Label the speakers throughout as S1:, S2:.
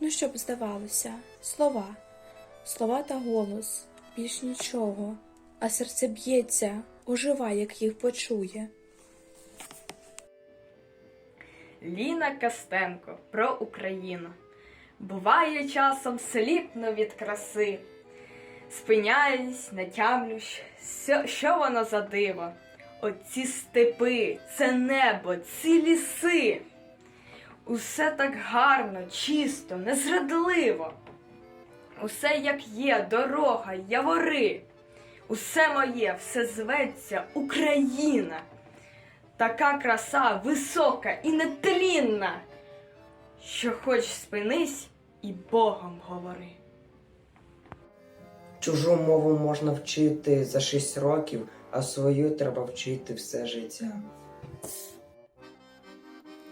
S1: Ну, що б здавалося, слова, слова та голос, більш нічого, а серце б'ється, ожива, як їх почує.
S2: Ліна Костенко про Україну. Буває часом сліпно від краси. Спиняюсь, натямлюсь, що, воно за диво. Оці степи, це небо, ці ліси. Усе так гарно, чисто, незрадливо. Усе як є, дорога, явори. Усе моє, все зветься Україна. Така краса висока і нетлінна, що хоч спинись і Богом говори.
S3: Чужу мову можна вчити за 6 років, а свою треба вчити все життя.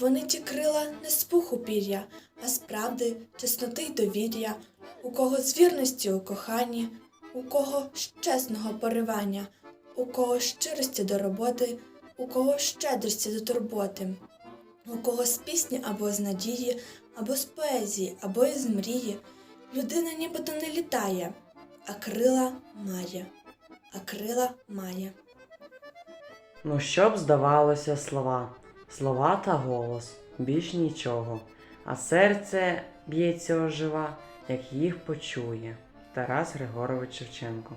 S4: Вони ті крила не з пуху пір'я, а з правди, чесноти й довір'я, у кого з вірності у коханні, у кого з чесного поривання, у кого щирості до роботи, у кого щедрості до турботи, у кого з пісні або з надії, або з поезії, або із мрії. Людина нібито не літає, а крила має, а крила має.
S5: Ну, що б здавалося слова, слова та голос, більш нічого, а серце б'ється ожива, як їх почує. Тарас Григорович Шевченко.